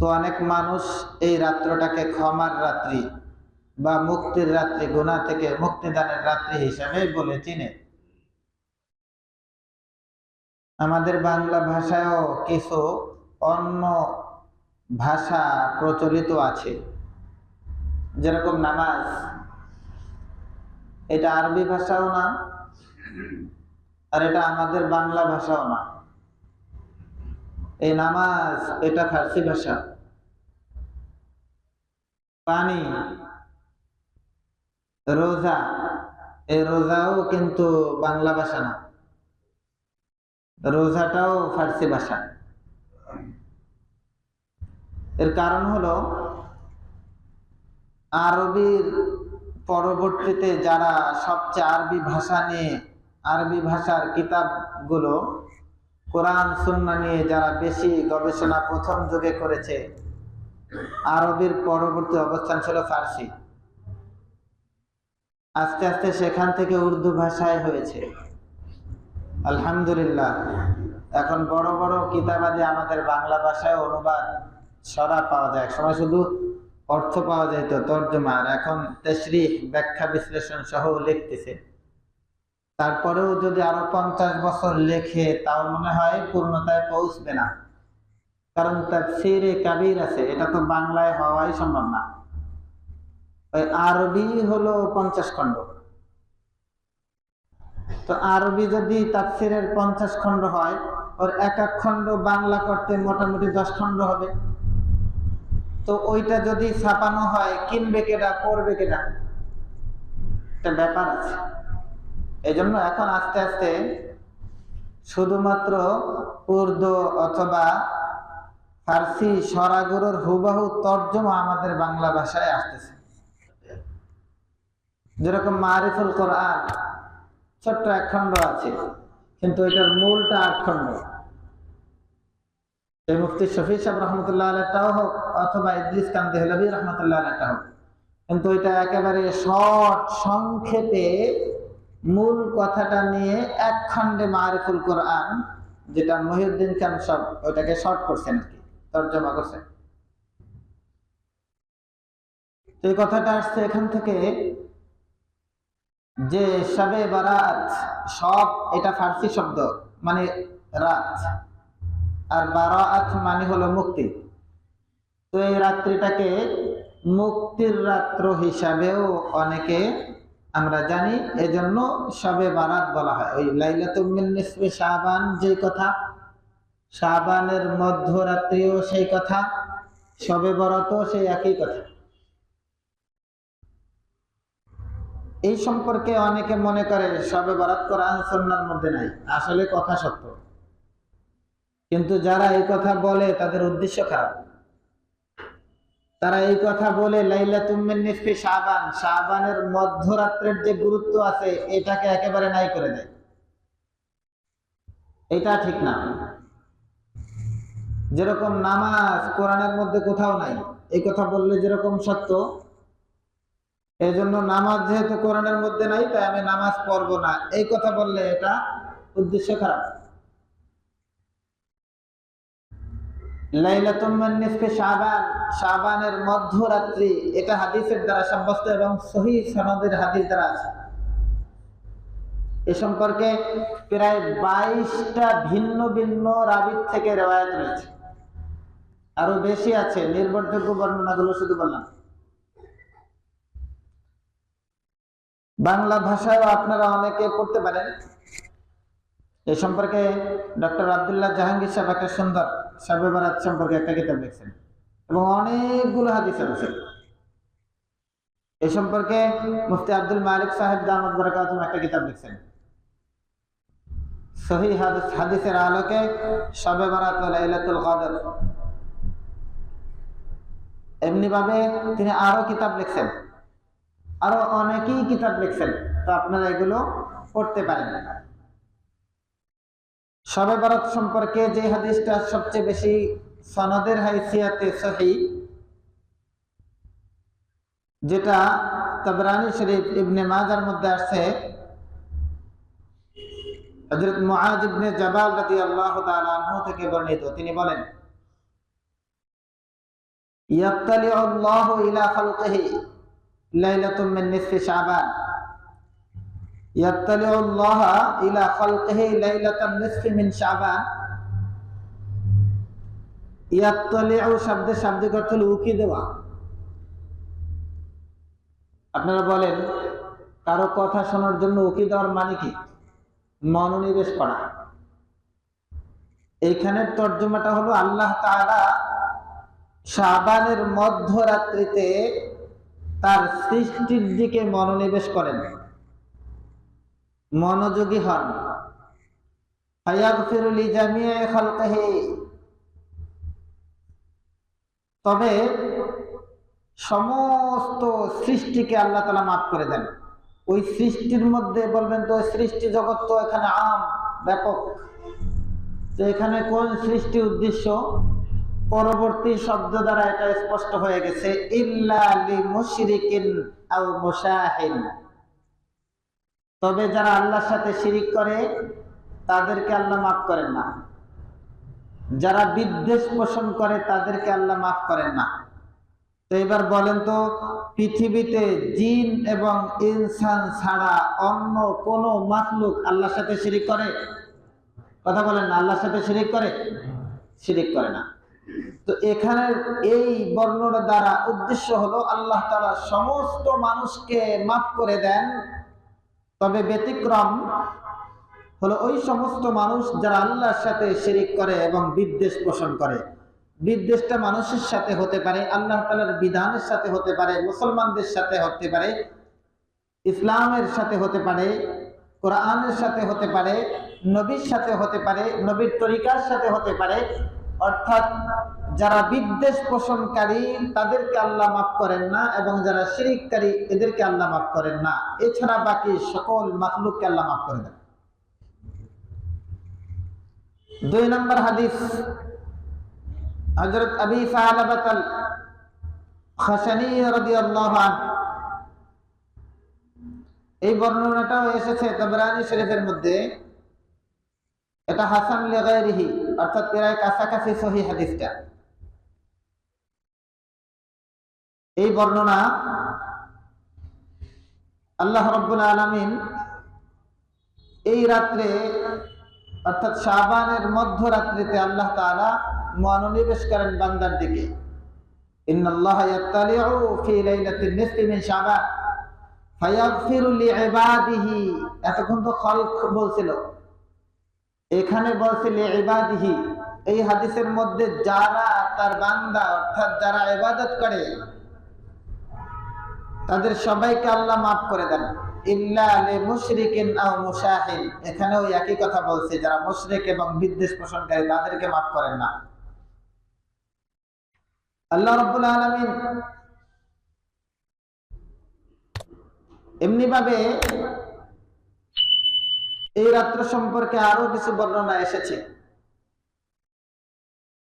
তো অনেক মানুষ এই রাত্রটাকে ক্ষমার রাত্রি বা মুক্তির রাত্রি গুণা থেকে মুক্তিদানের রাত্রি হিসাবে বলে চিনে। আমাদের বাংলা ভাষায়ও কিছু অন্য ভাষা প্রচলিত আছে। যেরকম নামাজ। এটা আরবি ভাষাও না, আর এটা আমাদের বাংলা ভাষাও না। এই নামাজ, এটা ফার্সি ভাষা। পানি, রোজা, এই রোজাও কিন্তু বাংলা ভাষা না। রোজাটাও ফার্সি ভাষা। এর কারণ হলো, আরবির পরবর্তীতে যারা সবচেয়ে আরবি ভাষা নিয়ে, আরবি ভাষার কিতাবগুলো কোরআন, সুন্না নিয়ে যারা বেশি গবেষণা প্রথম যুগে করেছে, আরবির পরবর্তী অবস্থান ছিল ফার্সি। আস্তে আস্তে সেখান থেকে উর্দু ভাষায় হয়েছে। আলহামদুলিল্লাহ, এখন বড় বড় কিতাবাদি আমাদের বাংলা ভাষায় অনুবাদ সরা পাওয়া যায়। সময় শুধু অর্থ পাওয়া যেত তর্জমার এখন তেসরি ব্যাখ্যা বিশ্লেষণ সহ লিখতেছে। তারপরেও যদি আরও পঞ্চাশ বছর লেখে, তাও মনে হয় পূর্ণতায় পৌঁছবে না। কারণ তাফসিরে কাবির আছে, এটা তো বাংলায় হওয়াই সম্ভব না। ওই আরবি হলো পঞ্চাশ খণ্ড। তো আরবি যদি তাফসিরের পঞ্চাশ খণ্ড হয়, ওর এক এক খণ্ড বাংলা করতে মোটামুটি দশ খণ্ড হবে। তো ওইটা যদি ছাপানো হয়, কিনবে কেটা পড়বে কেটা একটা ব্যাপার আছে। এই জন্য এখন আস্তে আস্তে শুধুমাত্র উর্দু অথবা ফার্সি সরাগুরুর হুবাহু তর্জমা আমাদের বাংলা ভাষায় আসতেছে। যেরকম মারিফুল কোরআন, ছোট্ট এক খণ্ড আছে, কিন্তু এটার মূলটা আট খণ্ড। এই মুফতি শফি সাহেব রহমতুল্লাহ আলটাও হোক, অথবা ইদ্রিস কান্দি হলবি রহমতুল্লাহ আলটা হোক। কিন্তু এটা একেবারে শর্ট সংক্ষেপে মূল কথাটা নিয়ে এক খণ্ডে মারিফুল কোরআন, যেটা মহিউদ্দিন খান সব ওটাকে শর্ট করছেন আর কি, তর্জমা করছেন। এই কথাটা আসছে এখান থেকে যে সবে বারাত সব এটা ফার্সি শব্দ মানে রাত। আর বারাত মানে হলো মুক্তি। তো এই রাত্রিটাকে মুক্তির রাত্র হিসাবেও অনেকে আমরা জানি, এজন্য সবে বারাত বলা হয়। ওই লাইলাতুমিন নিসফে শাবান যে কথা, শাবানের মধ্যরাত্রিও সেই কথা সবে বরাতও সেই একই কথা। এই সম্পর্কে অনেকে মনে করে সবে বরাত কোরআন সন্ন্যার মধ্যে নাই। আসলে কথা সত্য। কিন্তু যারা এই কথা বলে, তাদের উদ্দেশ্য খারাপ। তারা এই কথা বলে লাইলা তুমিন নিসফি শাবান। শাবানের মধ্যরাত্রের যে গুরুত্ব আছে, এটাকে একেবারে নাই করে দেয়। এটা ঠিক না। যেরকম নামাজ কোরআনের মধ্যে কোথাও নাই, এই কথা বললে যেরকম সত্য এই জন্য নামাজ যেহেতু কোরআনের মধ্যে নাই, তাই আমি নামাজ পড়ব না। এই কথা বললে এটা উদ্দেশ্য খারাপ। মধ্যরাত্রি, এটা হাদিসের দ্বারা এবং সনদের হাদিস দ্বারা আছে। এ সম্পর্কে প্রায় বাইশটা ভিন্ন ভিন্ন রাবির থেকে রয়েছে। আরও বেশি আছে, নির্ভরযোগ্য বর্ণনাগুলো শুধু বললাম। বাংলা ভাষায়ও আপনারা অনেকে পড়তে পারেন। এ সম্পর্কে ডক্টর আবদুল্লাহ জাহাঙ্গীর সাহেব একটা সুন্দর সাবে বারাত সম্পর্কে একটা কিতাব লিখছেন। এবং অনেকগুলো হাদিস আছে। এ সম্পর্কে মুফতি আব্দুল মালিক সাহেব দামদ বরাকাতুম একটা কিতাব লিখছেন। সহি হাদিস, হাদিসের আলোকে সবে বারাত লাইলাতুল কদর। এমনি ভাবে তিনি আরও কিতাব লিখছেন। আরও অনেকেই কিতাব লিখছেন। তো আপনারা এগুলো পড়তে পারেন। সবে বরাত সম্পর্কে যে হাদিসটা সবচেয়ে বেশি সনদের হাইসিয়াতে সহি, যেটা তবরানি শরীফ ইবনে মাজার মধ্যে আসছে। হজরত মুআজ ইবনে জাবাল রাদি আল্লাহ থেকে বর্ণিত। তিনি বলেন ইয়াত্তালিউ আল্লাহু ইলা খালকিহি লাইলাতুম মিন নিসফি শাবান। শব্দের উকি দেওয়া। আপনারা বলেন, কারও কথা শোনার জন্য উকি দেওয়ার মানে কি? মনোনিবেশ করা। এখানে তর্জমাটা হলো আল্লাহ তারা সাবানের মধ্যরাত্রিতে তার সৃষ্টির দিকে মনোনিবেশ করেন। মনোযোগী হন। তবে সমস্ত সৃষ্টিকে আল্লাহ তালা মাফ করে দেন। ওই সৃষ্টির মধ্যে বলবেন তো, সৃষ্টি জগৎ তো এখানে আম, ব্যাপক। তো এখানে কোন সৃষ্টি উদ্দেশ্য? পরবর্তী শব্দ দ্বারা এটা স্পষ্ট হয়ে গেছে, ইল্লা মুশরিকিন মুশাহিন। তবে যারা আল্লাহর সাথে শিরিক করে, তাদেরকে আল্লাহ মাফ করেন না। যারা বিদ্বেষ পোষণ করে, তাদেরকে আল্লাহ মাফ করেন না। তো এবার বলেন তো, পৃথিবীতে জিন এবং ইনসান ছাড়া অন্য কোন মাতলুক আল্লাহর সাথে শিরিক করে? কথা বলেন না, আল্লাহর সাথে শিরিক করে? শিরিক করে না। তো এখানে এই বর্ণনা দ্বারা উদ্দেশ্য হলো, আল্লাহ তাআলা সমস্ত মানুষকে মাফ করে দেন তবে ব্যতিক্রম হলো ওই সমস্ত মানুষ যারা আল্লাহর সাথে শিরিক করে এবং বিদ্বেষ পোষণ করে। বিদ্বেষটা মানুষের সাথে হতে পারে, আল্লাহ তালার বিধানের সাথে হতে পারে, মুসলমানদের সাথে হতে পারে, ইসলামের সাথে হতে পারে, কোরআনের সাথে হতে পারে, নবীর সাথে হতে পারে, নবীর তরিকার সাথে হতে পারে। অর্থাৎ যারা বিদ্বেষ পোষণকারী, তাদেরকে আল্লাহ মাফ করেন না এবং যারা শিরিককারী, এদেরকে আল্লাহ মাফ করেন না। এছাড়া বাকি সকল মাখলুককে আল্লাহ মাফ করে দেন। দুই নম্বর হাদিস, হযরত আবি সালাবাত আল খাশানি রাদিয়াল্লাহু এই বর্ণনাটাও এসেছে তাবরানী শরীফের মধ্যে। এটা হাসান লিগাইরিহি অর্থাৎ প্রায় কাছাকাছি সহি হাদিসটা। এই বর্ণনা আল্লাহ রব্বুল আলামিন এই রাত্রে, অর্থাৎ শাবানের মধ্যরাত্রিতে আল্লাহ তাআলা মনোনিবেশ করেন বান্দার দিকে। যারা তার বান্দা, অর্থাৎ যারা ইবাদত করে তাদের সবাইকে আল্লাহ মাফ করে দেন। এখানেও একই কথা বলছে, যারা মুশরিক এবং বিদ্বেষ পোষণকারী তাদেরকে মাফ করেন না। আল্লাহ আলামিন এমনি ভাবে এই রাত্র সম্পর্কে আরও কিছু বর্ণনা এসেছে।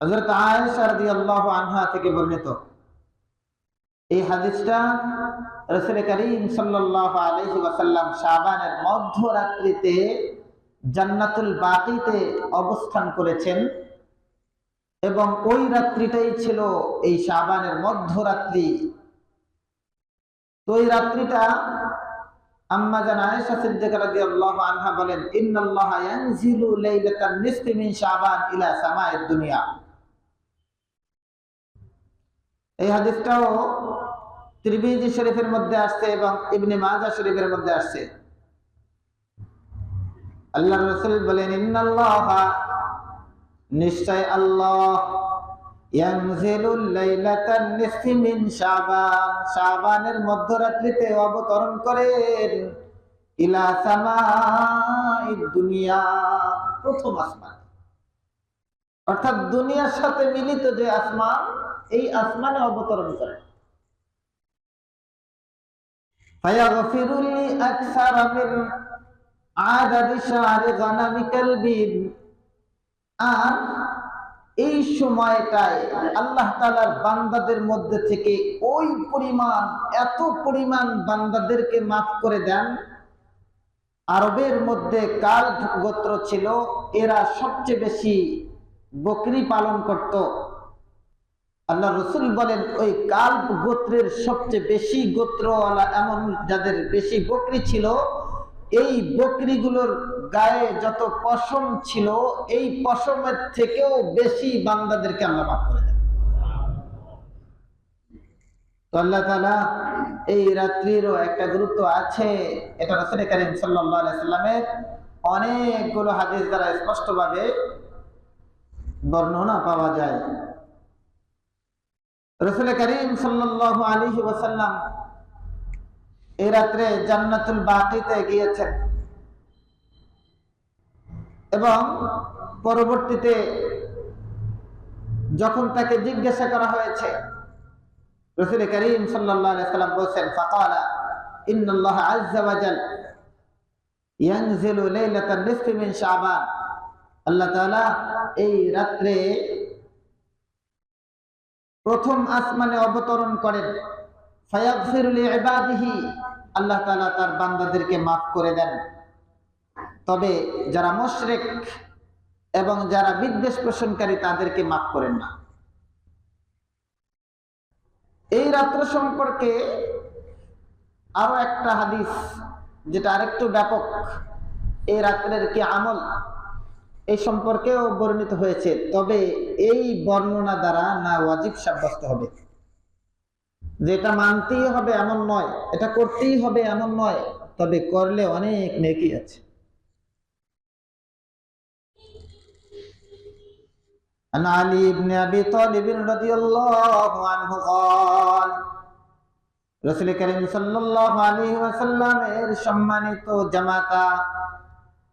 হযরত আয়েশা রাদিয়াল্লাহু আনহা থেকে বর্ণিত। এই হাদিসটা রসুল করিম সাল্লাল্লাহু আলাইহি ওয়াসাল্লাম শাবানের মধ্যরাত্রিতে জান্নাতুল বাকিতে অবস্থান করেছেন এবং ওই রাত্রিটাই ছিল এই শাবানের মধ্যরাত্রি। তো ওই রাত্রিটা আম্মা জান আনহা বলেন, ইন্নাল্লাহা ইয়ানজিলু লাইলাতান নিসফি মিন শাবান ইলা দুনিয়া। এই হাদিসটাও ত্রিবিজি শরীফের মধ্যে আসছে এবং ইবনে মাজা শরীফের মধ্যে আসছে। আল্লাহ রাসূল বলেন নিশ্চয় আল্লাহ অবতরণ করেন দুনিয়া, প্রথম আসমান। অর্থাৎ দুনিয়ার সাথে মিলিত যে আসমান, এই আসমানে অবতরণ করেন। فيغفر لي أكثر من عدد شعر غنم كلب আর এই সময়টায় আল্লাহ তালার বান্দাদের মধ্যে থেকে ওই পরিমাণ এত পরিমাণ বান্দাদেরকে মাফ করে দেন আরবের মধ্যে কাল গোত্র ছিল এরা সবচেয়ে বেশি বকরি পালন করত আল্লাহ রসুল বলেন, ওই কাল্প গোত্রের সবচেয়ে বেশি গোত্রওয়ালা এমন যাদের বেশি বকরি ছিল, এই বকরিগুলোর গায়ে যত পশম ছিল, এই পশমের থেকেও বেশি বান্দাদেরকে আল্লাহ মাফ করে দেন। তো আল্লাহ তালা এই রাত্রিরও একটা গুরুত্ব আছে। এটা রসুল করিম সাল্লামের অনেকগুলো হাদিস দ্বারা স্পষ্টভাবে বর্ণনা পাওয়া যায়। রসুল করিম সাল্লাহ আলী ওসাল্লাম এই রাত্রে জান্নাতুল বাকিতে গিয়েছেন। এবং পরবর্তীতে যখন তাকে জিজ্ঞাসা করা হয়েছে, রসুল করিম সাল্লাম বলছেন, ফাকালা আল্লাহ এই রাত্রে প্রথম আসমানে অবতরণ করেন। আল্লাহ তাআলা তার বান্দাদেরকে মাফ করে দেন। তবে যারা মুশরিক এবং যারা বিদ্বেষ পোষণকারী, তাদেরকে মাফ করেন না। এই রাত্র সম্পর্কে আরও একটা হাদিস, যেটা আরেকটু ব্যাপক। এই রাত্রের কি আমল? এই সম্পর্কেও বর্ণিত হয়েছে তবে এই বর্ণনা দ্বারা না ওয়াজিব সাব্যস্ত হবে যেটা মানতেই হবে এমন নয় এটা করতেই হবে এমন নয় তবে করলে অনেক নেকি আছে عن علي بن ابي طالب رضي الله عنه قال রসুল করিম সাল্লাল্লাহু আলাইহি ওয়াসাল্লামের সম্মানিত জামাতা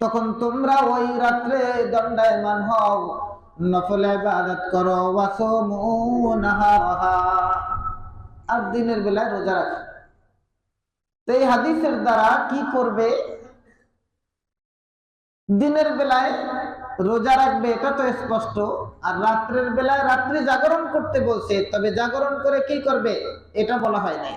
তখন তোমরা ওই রাত্রে দণ্ডায়মান হও, নফল ইবাদত করো ওয়াসুমু নাহারহা। আর দিনের বেলায় রোজা রাখো। তো এই হাদিসের দ্বারা কি করবে? দিনের বেলায় রোজা রাখবে, এটা তো স্পষ্ট। আর রাত্রের বেলায় রাত্রি জাগরণ করতে বলছে, তবে জাগরণ করে কি করবে? এটা বলা হয় নাই।